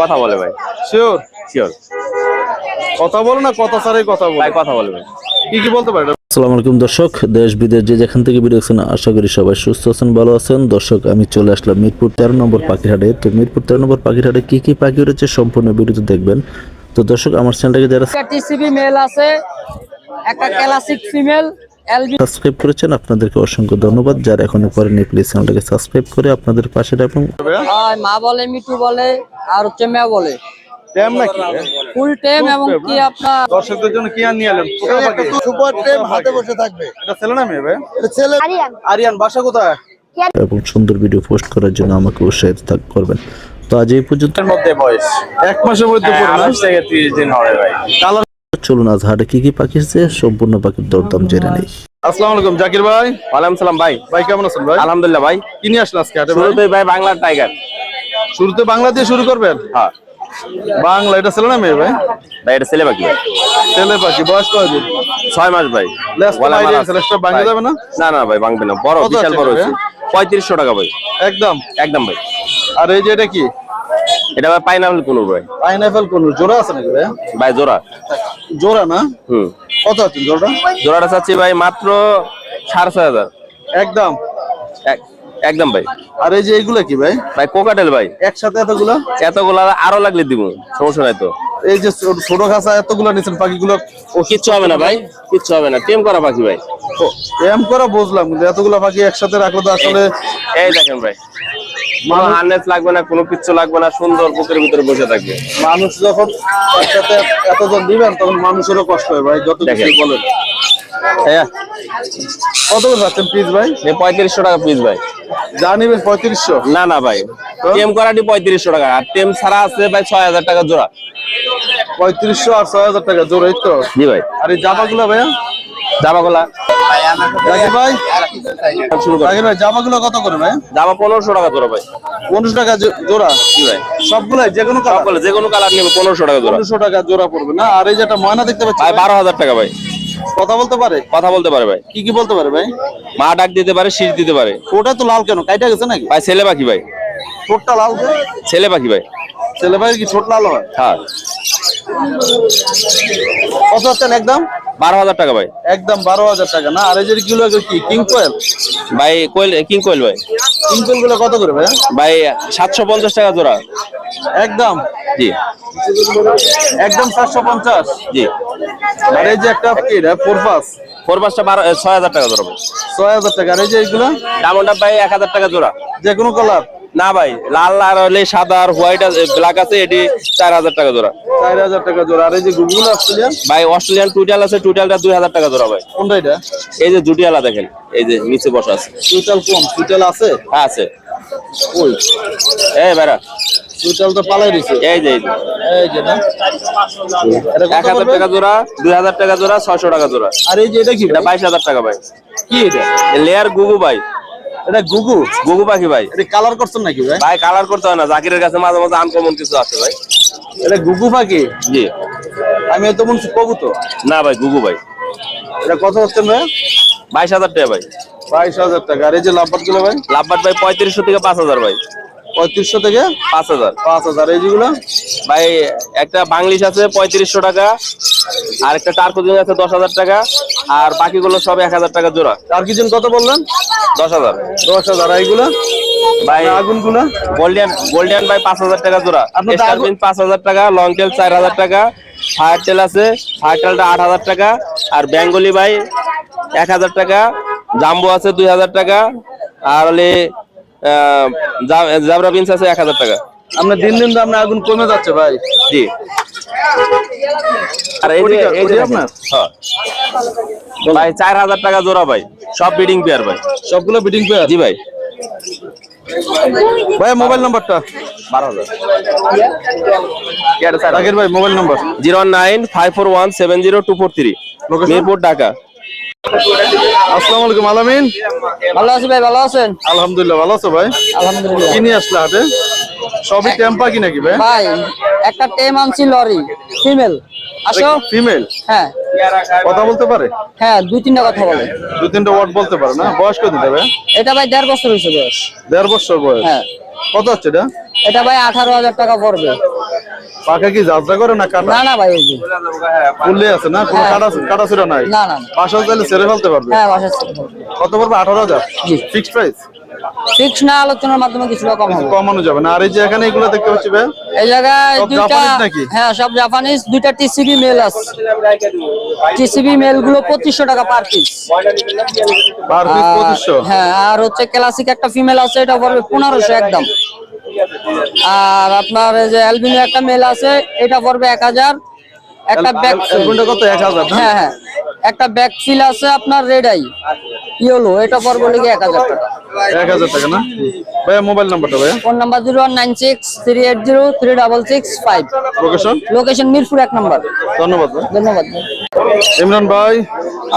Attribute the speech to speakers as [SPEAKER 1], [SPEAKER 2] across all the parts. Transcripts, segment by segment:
[SPEAKER 1] কথা বলে ভাই।
[SPEAKER 2] শিওর
[SPEAKER 1] শিওর
[SPEAKER 2] কথা বলো না কথা ছাড়াই কথা বলো।
[SPEAKER 1] ভাই কথা বলে ভাই।
[SPEAKER 2] কি কি বলতে পারে?
[SPEAKER 3] আসসালামু আলাইকুম দর্শক। দেশ বিদেশ যে যেখান থেকে ভিডিও দেখছেন আশা করি সবাই সুস্থ আছেন ভালো আছেন। দর্শক আমি চলে আসলাম মিরপুর তেরো নম্বর পাখিরহাটে। তো মিরপুর তেরো নম্বর পাখিরহাটে কি কি পাখি রয়েছে সম্পূর্ণ ভিডিওতে দেখবেন। তো দর্শক আমার চ্যানেলটাকে যারা
[SPEAKER 4] একটা টিসিবি মেল আছে একটা ক্লাসিক ফিমেল
[SPEAKER 3] সাবস্ক্রাইব করেছেন আপনাদেরকে অসংখ্য ধন্যবাদ। যারা এখনও করেনি প্লিজ চ্যানেলটাকে সাবস্ক্রাইব করে আপনাদের পাশে রাখুন।
[SPEAKER 4] হয় মা বলে মিঠু বলে আর হচ্ছে মেয়া বলে।
[SPEAKER 2] নাকি?
[SPEAKER 4] ফুল টেম এবং কি আপনার?
[SPEAKER 2] দর্শকদের জন্য কি আর নিয়ে এলেন
[SPEAKER 5] সুপার টেম হাতে বসে থাকবে।
[SPEAKER 2] এটা ছেলে না মেয়ে ভাই?
[SPEAKER 5] এটা ছেলে
[SPEAKER 2] আরিয়ান। বাসা কোথায়?
[SPEAKER 3] এবং সুন্দর ভিডিও পোস্ট করার জন্য আমাকে উৎসাহিত থাক- করবেন। তো আজ এই পর্যন্ত
[SPEAKER 1] এর মধ্যে বয়স।
[SPEAKER 2] এক মাসের মধ্যে
[SPEAKER 1] হ্যাঁ,
[SPEAKER 2] পড়ে না?
[SPEAKER 1] আঠাশ থেকে তিরিশ দিন হবে ভাই।
[SPEAKER 3] চলুন আজ হাটে কি কি পাখি আছে সম্পূর্ণ পাখির দরদাম জেনে নেই।
[SPEAKER 2] আসসালামু আলাইকুম জাকির ভাই।
[SPEAKER 1] ওয়ালাইকুম সালাম ভাই।
[SPEAKER 2] ভাই কেমন আছেন ভাই?
[SPEAKER 1] আলহামদুলিল্লাহ ভাই।
[SPEAKER 2] কি নিয়ে আসলেন আজকে হাটে ভাই?
[SPEAKER 1] টাইগার।
[SPEAKER 2] শুরুতে বাংলা দিয়ে শুরু করবেন?
[SPEAKER 1] হ্যাঁ।
[SPEAKER 2] বাংলা এটা ছেলে না মেয়ে ভাই?
[SPEAKER 1] ভাই এটা ছেলে বাকি ভাই
[SPEAKER 2] ছেলে পাখি বয়স কয়দিন
[SPEAKER 1] ছয় মাস ভাই।
[SPEAKER 2] ভাঙে যাবে না?
[SPEAKER 1] না না ভাই ভাঙবে না। বড় বিশাল? পঁয়ত্রিশশো টাকা ভাই।
[SPEAKER 2] একদম?
[SPEAKER 1] একদম ভাই।
[SPEAKER 2] আর এই যে এটা কি?
[SPEAKER 1] এটা ভাই পাইনাপেল কোন ভাই?
[SPEAKER 2] পাইনাপেল কোন জোড়া আছে নাকি ভাই?
[SPEAKER 1] ভাই জোড়া।
[SPEAKER 2] জোড়া না?
[SPEAKER 1] হুম।
[SPEAKER 2] কত আছে জোড়া
[SPEAKER 1] জোড়াটা চাচ্ছি ভাই মাত্র সাড়ে ছয় হাজার।
[SPEAKER 2] একদম।
[SPEAKER 1] এক- একদম ভাই।
[SPEAKER 2] আর এই যে এইগুলা কি ভাই?
[SPEAKER 1] ভাই কোকাটেল ভাই।
[SPEAKER 2] একসাথে এতগুলা?
[SPEAKER 1] এতগুলা আরও লাগলে দিব সমস্যা নাই তো।
[SPEAKER 2] এই যে ছোট- খাঁচা এতগুলা নিছেন পাখিগুলো
[SPEAKER 1] ও কিচ্ছু হবে না ভাই কিচ্ছু হবে না। টেম করা পাখি ভাই।
[SPEAKER 2] এম করা বুঝলাম কিন্তু এতগুলা পাখি একসাথে রাখলে তো আসলে
[SPEAKER 1] এই দেখেন ভাই। কোনো হার্নেস লাগবে না কোনো কিচ্ছু লাগবে না সুন্দর বুকের ভিতরে বসে থাকবে।
[SPEAKER 2] মানুষ যখন একসাথে এতজন দিবেন তখন মানুষেরও কষ্ট হয় ভাই যত কিছু বলেন।
[SPEAKER 1] হ্যাঁ
[SPEAKER 2] কত করে যাচ্ছেন প্লিজ ভাই?
[SPEAKER 1] পঁয়ত্রিশশো টাকা পিস ভাই।
[SPEAKER 2] যা নিবেন পঁয়ত্রিশশো?
[SPEAKER 1] না না ভাই। টেম করাটি পঁয়ত্রিশশো টাকা। আর টেম ছাড়া আছে ভাই ছয় হাজার টাকা জোড়া।
[SPEAKER 2] পঁয়ত্রিশশো আর ছয় হাজার টাকা জোর তো।
[SPEAKER 1] জি ভাই।
[SPEAKER 2] আর এই জামাগুলো ভাইয়া?
[SPEAKER 1] জামাগুলা
[SPEAKER 2] ভাই?
[SPEAKER 1] শুরু
[SPEAKER 2] ভাই জামাগুলো কত করে ভাই?
[SPEAKER 1] জামা পনেরোশো টাকা ভাই।
[SPEAKER 2] পনেরোশো টাকা জোড়া?
[SPEAKER 1] জি ভাই।
[SPEAKER 2] সবগুলাই যে কোনো কালার
[SPEAKER 1] সকলে যে কোনো কালার নেবে পনেরোশো টাকা জোড়া।
[SPEAKER 2] পনেরোশো টাকা জোড়া পড়বে না? আর এই ময়না দেখতে পাচ্ছি
[SPEAKER 1] ভাই
[SPEAKER 2] ভাই,
[SPEAKER 1] বারো হাজার টাকা ভাই।
[SPEAKER 2] কথা বলতে পারে?
[SPEAKER 1] কথা বলতে পারে ভাই।
[SPEAKER 2] কি কি বলতে পারে ভাই?
[SPEAKER 1] মা ডাক দিতে পারে শীষ দিতে পারে।
[SPEAKER 2] ওটা তো লাল কেন? কাইটা গেছে নাকি?
[SPEAKER 1] ভাই ছেলে পাখি ভাই।
[SPEAKER 2] ঠোঁটটা লাল
[SPEAKER 1] ছেলে পাখি ভাই।
[SPEAKER 2] ছেলে ভাই কি ছোট লাল হয়?
[SPEAKER 1] হ্যাঁ।
[SPEAKER 2] কত হচ্ছেন একদম?
[SPEAKER 1] বারো হাজার টাকা ভাই।
[SPEAKER 2] একদম বারো হাজার টাকা। না আর এই যে কিলো কি কিং কোয়েল?
[SPEAKER 1] ভাই কোয়েল কিং কোয়েল ভাই।
[SPEAKER 2] কিং কোয়েলগুলো কত করে ভাই?
[SPEAKER 1] ভাই সাতশো পঞ্চাশ টাকা জোড়া।
[SPEAKER 2] একদম?
[SPEAKER 1] জি।
[SPEAKER 2] একদম সাতশো পঞ্চাশ?
[SPEAKER 1] জি।
[SPEAKER 2] আর এই যে একটা ফোর পাস?
[SPEAKER 1] ফোর বারো ছয় হাজার টাকা জোড়া
[SPEAKER 2] ছয় হাজার টাকা। আর এই যে এইগুলা
[SPEAKER 1] ডায়মন্ড ভাই এক হাজার টাকা জোড়া।
[SPEAKER 2] যে কোনো কালার
[SPEAKER 1] না ভাই লাল আর হলে সাদা আর হোয়াইট ব্ল্যাক আছে এটি চার হাজার টাকা জোড়া।
[SPEAKER 2] চার হাজার টাকা জোড়া। আর এই যে গুগল অস্ট্রেলিয়ান?
[SPEAKER 1] ভাই অস্ট্রেলিয়ান টুটাল আছে টুইটালটা দুই হাজার টাকা জোড়া ভাই।
[SPEAKER 2] কোনটা এটা?
[SPEAKER 1] এই যে জুটিয়ালা দেখেন এই যে নিচে বসা আছে।
[SPEAKER 2] সুইটাল কোন? সুইটাল আছে?
[SPEAKER 1] হ্যাঁ আছে।
[SPEAKER 2] ওই
[SPEAKER 1] এই বেড়া।
[SPEAKER 2] সুইটাল তো পালাই দিছে।
[SPEAKER 1] এই যে এই যে।
[SPEAKER 2] না?
[SPEAKER 1] এক হাজার টাকা জোড়া দুই হাজার টাকা জোড়া ছয়শো টাকা জোড়া।
[SPEAKER 2] আর এই যে এটা কি
[SPEAKER 1] এটা বাইশ হাজার টাকা ভাই।
[SPEAKER 2] কি এটা?
[SPEAKER 1] লেয়ার গুগু ভাই।
[SPEAKER 2] এটা গুগু
[SPEAKER 1] গুগু পাখি ভাই।
[SPEAKER 2] এটা কালার করছেন নাকি ভাই?
[SPEAKER 1] ভাই কালার করতে হয় না জাকিরের কাছে মাঝে মাঝে আনকমন কিছু আছে ভাই।
[SPEAKER 2] এটা গুগু পাখি?
[SPEAKER 1] জি।
[SPEAKER 2] আমি এত মনে কবুতর?
[SPEAKER 1] না ভাই গুগু ভাই।
[SPEAKER 2] এটা কত হচ্ছে ভাই?
[SPEAKER 1] বাইশ হাজার টাকা ভাই।
[SPEAKER 2] বাইশ হাজার টাকা। আর এই যে লাভবাটগুলো ভাই?
[SPEAKER 1] লাভবাট ভাই পঁয়ত্রিশশো থেকে পাঁচ হাজার ভাই।
[SPEAKER 2] পঁয়ত্রিশশো থেকে
[SPEAKER 1] পাঁচ হাজার।
[SPEAKER 2] পাঁচ হাজার। এই যেগুলো?
[SPEAKER 1] ভাই একটা বাংলিশ আছে পঁয়ত্রিশশো টাকা আর একটা টার্কোজিং আছে দশ হাজার টাকা আর বাকিগুলো সব এক হাজার টাকা জোড়া।
[SPEAKER 2] আর কিছু কত বললেন?
[SPEAKER 1] দশ হাজার।
[SPEAKER 2] দশ হাজার এইগুলো?
[SPEAKER 1] ভাই
[SPEAKER 2] আগুনগুলা
[SPEAKER 1] গোল্ডেন গোল্ডেন ভাই পাঁচ হাজার টাকা জোড়া।
[SPEAKER 2] তো
[SPEAKER 1] পাঁচ হাজার টাকা লং টেল চার হাজার টাকা ফায়ার টেল আছে ফায়ার টেলটা আট হাজার টাকা আর বেঙ্গলি ভাই এক হাজার টাকা জাম্বো আছে দুই হাজার টাকা আর হলে জাবরা বিনস আছে এক হাজার টাকা।
[SPEAKER 2] আপনার দিন দিন তো আপনার আগুন কমে যাচ্ছে ভাই।
[SPEAKER 1] জি। আর এই যে এই যে
[SPEAKER 2] আপনার?
[SPEAKER 1] হ্যাঁ। ভাই চার হাজার টাকা জোড়া ভাই। সব বিডিং পেয়ার ভাই।
[SPEAKER 2] সবগুলো বিডিং পেয়ার
[SPEAKER 1] জি ভাই।
[SPEAKER 2] ভাই মোবাইল নাম্বারটা
[SPEAKER 1] বারো হাজার।
[SPEAKER 2] রাগের ভাই mobile number
[SPEAKER 1] zero nine five four one seven zero two four three.
[SPEAKER 2] Location?
[SPEAKER 1] Mirpur Dhaka.
[SPEAKER 2] আসসালামু আলাইকুম আলামিন।
[SPEAKER 4] ভালো আছি ভাই ভালো আছেন?
[SPEAKER 2] আলহামদুলিল্লাহ ভালো আছো ভাই?
[SPEAKER 4] আলহামদুলিল্লাহ।
[SPEAKER 2] কি নিয়ে আসলে হাটে? সবই টেম্পা কি নাকি ভাই?
[SPEAKER 4] ভাই একটা টেম আনছি লরি ফিমেল। আসো?
[SPEAKER 2] ফিমেল?
[SPEAKER 4] হ্যাঁ।
[SPEAKER 2] কথা বলতে পারে?
[SPEAKER 4] হ্যাঁ দুই তিনটা কথা বলে।
[SPEAKER 2] দু তিনটা ওয়ার্ড বলতে পারে না? বয়স কত দিতে ভাই?
[SPEAKER 4] এটা ভাই দেড় বছর হয়েছে বয়স।
[SPEAKER 2] দেড় বছর বয়স।
[SPEAKER 4] হ্যাঁ।
[SPEAKER 2] কত হচ্ছে এটা?
[SPEAKER 4] এটা ভাই আঠারো হাজার টাকা পড়বে।
[SPEAKER 2] পাখা কি যাত্রা করে না কাটা?
[SPEAKER 4] না না ভাই ওই
[SPEAKER 2] ফুললে আছে না? কোনো
[SPEAKER 4] হ্যাঁ।
[SPEAKER 2] কাটা কাটা ছিল নাই?
[SPEAKER 4] না না না।
[SPEAKER 2] বাসাও চাইলে ছেড়ে ফেলতে পারবে?
[SPEAKER 4] হ্যাঁ বাসার ছেলে
[SPEAKER 2] কত পড়বে? আঠারো হাজার?
[SPEAKER 4] জি।
[SPEAKER 2] ফিক্সড প্রাইস
[SPEAKER 4] ফিক্স না আলোচনার মাধ্যমে কিছুটা কম হবে।
[SPEAKER 2] কমানো যাবে না। আর এই যে এখানে এগুলো দেখতে পাচ্ছি ভাই
[SPEAKER 4] এই জায়গায় দুইটা? হ্যাঁ সব জাপানিজ দুইটা টিসিবি মেল আছে। টিসিবি মেলগুলো পঁচিশশো টাকা পার পিস
[SPEAKER 2] পার পিস পঁচিশশো?
[SPEAKER 4] হ্যাঁ আর হচ্ছে ক্লাসিক একটা ফিমেল আছে এটা পড়বে পনেরোশো একদম। আর আপনার এই যে অ্যালবিনো একটা মেল আছে এটা পড়বে এক হাজার। একটা ব্যাক
[SPEAKER 2] কত? এক হাজার না?
[SPEAKER 4] হ্যাঁ হ্যাঁ। একটা ব্যাক ফিল আছে আপনার রেড আই ইয়েলো এটা পড়বে লিগে এক হাজার টাকা।
[SPEAKER 2] এক হাজার টাকা না? ভাইয়া মোবাইল নাম্বারটা ভাই
[SPEAKER 4] phone number zero one nine six three eight zero three double six five
[SPEAKER 2] location
[SPEAKER 4] location Mirpur এক নম্বর।
[SPEAKER 2] ধন্যবাদ
[SPEAKER 4] ধন্যবাদ।
[SPEAKER 2] ইমরান ভাই?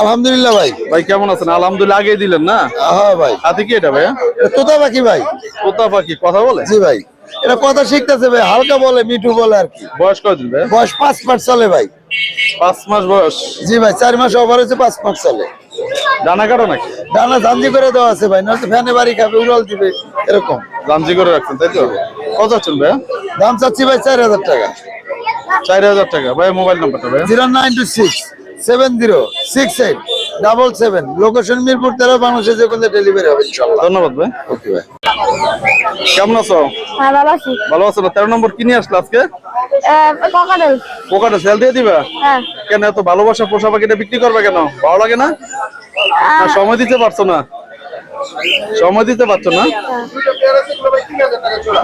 [SPEAKER 5] আলহামদুলিল্লাহ ভাই।
[SPEAKER 2] ভাই কেমন আছেন? আলহামদুলিল্লাহ আগে দিলেন না?
[SPEAKER 5] হ্যাঁ ভাই।
[SPEAKER 2] হাতে কি এটা ভাইয়া?
[SPEAKER 5] এটা তোতা পাখি ভাই।
[SPEAKER 2] কোথা পাখি কথা বলে?
[SPEAKER 5] জি ভাই। এটা কথা শিখতেছে ভাই হালকা বলে মিঠু বলে আর কি।
[SPEAKER 2] বয়স কয়দিন ভাই
[SPEAKER 5] বয়স পাঁচ মাস চলে ভাই।
[SPEAKER 2] পাঁচ মাস বয়স।
[SPEAKER 5] জি ভাই চার মাস ওভার হয়েছে পাঁচ মাস চলে।
[SPEAKER 2] ডানা কাটো নাকি?
[SPEAKER 5] ডানা জাঞ্জি করে দেওয়া আছে ভাই নয়তো ফ্যানে বাড়ি খাবে উড়াল দিবে এরকম।
[SPEAKER 2] গাঞ্জি করে রাখছেন তাই তো? কত আছেন ভাই
[SPEAKER 5] দাম চাচ্ছি ভাই চার হাজার টাকা।
[SPEAKER 2] চার হাজার টাকা। ভাই মোবাইল নাম্বারটা ভাই
[SPEAKER 5] zero nine two six seven zero six eight. Double seven location Mirpur তেরো বাংলাদেশে যে কোনো ডেলিভারি হবে ইনশাল্লাহ
[SPEAKER 2] ধন্যবাদ ভাই।
[SPEAKER 5] ওকে ভাই
[SPEAKER 2] কেমন আছো?
[SPEAKER 6] হ্যাঁ ভালো আছি।
[SPEAKER 2] ভালো আছো না তেরো নম্বর কিনে আসলে আজকে?
[SPEAKER 6] ককাটেল
[SPEAKER 2] পোকাটা সেল দিয়ে দিবা?
[SPEAKER 6] হ্যাঁ।
[SPEAKER 2] কেন এত ভালোবাসা পোষা পাখিটা বিক্রি করবে কেন? ভালো লাগে না? সময় দিতে পারছ না? সময় দিতে পারছ না?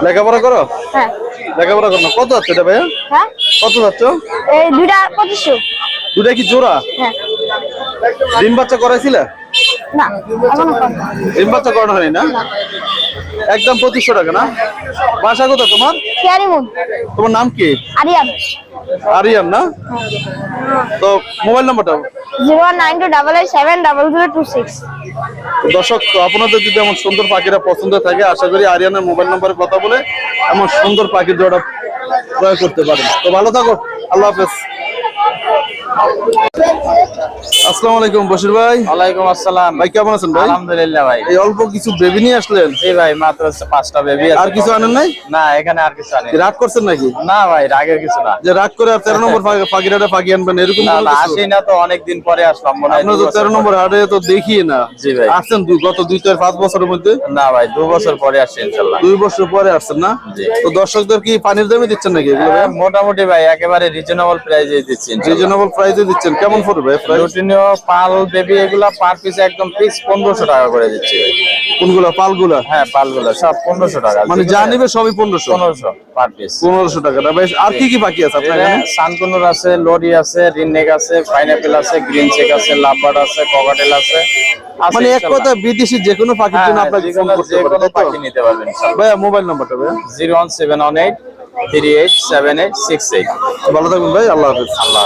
[SPEAKER 2] লেখাপড়া করো?
[SPEAKER 6] হ্যাঁ।
[SPEAKER 2] লেখাপড়া করো না। কত আছে এটা ভাইয়া?
[SPEAKER 6] হ্যাঁ।
[SPEAKER 2] কত যাচ্ছ?
[SPEAKER 6] এই
[SPEAKER 2] দুটা কি জোড়া?
[SPEAKER 6] হ্যাঁ।
[SPEAKER 2] ডিম বাচ্চা করাইছিলে?
[SPEAKER 6] না
[SPEAKER 2] ডিম বাচ্চা করানো হয়নি না? একদম পঁচিশশো টাকা না? বাসা কোথায় তোমার? তোমার নাম কি?
[SPEAKER 6] আরিয়ান।
[SPEAKER 2] আরিয়ান না? তো মোবাইল নাম্বারটা?
[SPEAKER 6] Zero nine two double eight seven double zero two six.
[SPEAKER 2] দর্শক তো আপনাদের যদি এমন সুন্দর পাখিরা পছন্দ থাকে আশা করি আরিয়ানের মোবাইল নম্বরে কথা বলে এমন সুন্দর পাখির জোড়া ক্রয় করতে পারেন। তো ভালো থাকো আল্লাহ হাফেজ। আসসালামু আলাইকুম বশির ভাই।
[SPEAKER 7] ওয়ালাইকুম আসসালাম।
[SPEAKER 2] ভাই কেমন আছেন ভাই?
[SPEAKER 7] আলহামদুলিল্লাহ ভাই।
[SPEAKER 2] এই অল্প কিছু বেবি নিয়ে আসলেন?
[SPEAKER 7] জি ভাই মাত্র পাঁচটা বেবি
[SPEAKER 2] আর কিছু আনেন নাই?
[SPEAKER 7] না এখানে আর কিছু আনি
[SPEAKER 2] রাগ করছেন নাকি?
[SPEAKER 7] না ভাই রাগের কিছু না।
[SPEAKER 2] যে রাগ করে আর তেরো নম্বর পাখি- পাখিরাটা আনবেন এরকম
[SPEAKER 7] না
[SPEAKER 2] কোনো
[SPEAKER 7] না
[SPEAKER 2] কিছু?
[SPEAKER 7] আসি না তো অনেকদিন পরে আসলাম মনে হয়
[SPEAKER 2] আপনার তো
[SPEAKER 7] বছর
[SPEAKER 2] তেরো নম্বর হাটে তো দেখি না।
[SPEAKER 7] জি ভাই।
[SPEAKER 2] আসছেন দু- গত দুই চার পাঁচ বছরের মধ্যে?
[SPEAKER 7] না ভাই দু বছর পরে আসছি
[SPEAKER 2] দুই বছর পরে আসছেন না? তো দর্শকদের কি পানির দামে দিচ্ছেন নাকি
[SPEAKER 7] হ্যাঁ, মোটামুটি ভাই একেবারে রিজনেবল প্রাইসে দিচ্ছি
[SPEAKER 2] রিজনেবল প্রাইসে দিচ্ছেন। কেমন পড়বে
[SPEAKER 7] লুটিনীয় পাল বেবি এগুলা পার পিস একদম পিস 1500 টাকা করে দিচ্ছি
[SPEAKER 2] কোনগুলো? পালগুলো?
[SPEAKER 7] হ্যাঁ পালগুলা সব 1500 টাকা।
[SPEAKER 2] মানে যা নেবে সবই 1500
[SPEAKER 7] 1500 পার পিস
[SPEAKER 2] 1500 টাকা। বেশ আর কি কি বাকি আছে আপনার এখানে
[SPEAKER 7] সানকুনুর আছে লরি আছে রিননেক আছে পাইনাপল আছে গ্রিন চেক আছে লাভবার্ড আছে কগাটেল আছে।
[SPEAKER 2] মানে এক কথা বিদেশি যে কোনো পাখির জন্য
[SPEAKER 7] হ্যাঁ,
[SPEAKER 2] আপনারা
[SPEAKER 7] যে কোনো পাখি নিতে পারবেন
[SPEAKER 2] ভাই মোবাইল নাম্বারটা
[SPEAKER 7] ভাই 01718 three eight seven eight six eight
[SPEAKER 2] ভালো থাকবেন ভাই আল্লাহ হাফিজ। আল্লাহ